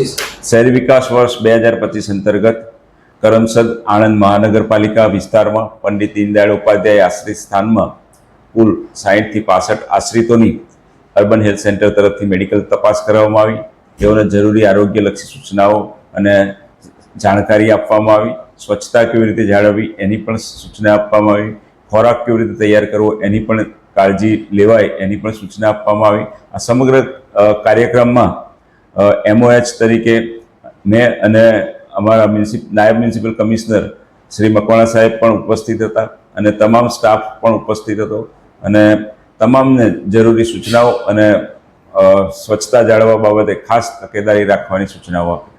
શહેરી વિકાસ વર્ષ બે હજાર પચીસ અંતર્ગત કરમસદ આણંદ મહાનગરપાલિકા વિસ્તારમાં પંડિત દીનદયાળ ઉપાધ્યાય આશ્રિત સ્થાનમાં કુલ સાહીઠથી પાસઠ આશ્રિતોની અર્બન હેલ્થ સેન્ટર તરફથી મેડિકલ તપાસ કરવામાં આવી. તેઓને જરૂરી આરોગ્યલક્ષી સૂચનાઓ અને જાણકારી આપવામાં આવી. સ્વચ્છતા કેવી રીતે જાળવવી એની પણ સૂચના આપવામાં આવી. ખોરાક કેવી રીતે તૈયાર કરવો એની પણ કાળજી લેવાય એની પણ સૂચના આપવામાં આવી. આ સમગ્ર કાર્યક્રમમાં એમઓએચ તરીકે મેં અને અમારા મ્યુનિસિપ, નાયબ મ્યુનિસિપલ કમિશનર શ્રી મકવાણા સાહેબ પણ ઉપસ્થિત હતા અને તમામ સ્ટાફ પણ ઉપસ્થિત હતો અને તમામને જરૂરી સૂચનાઓ અને સ્વચ્છતા જાળવવા બાબતે ખાસ તકેદારી રાખવાની સૂચનાઓ આપી.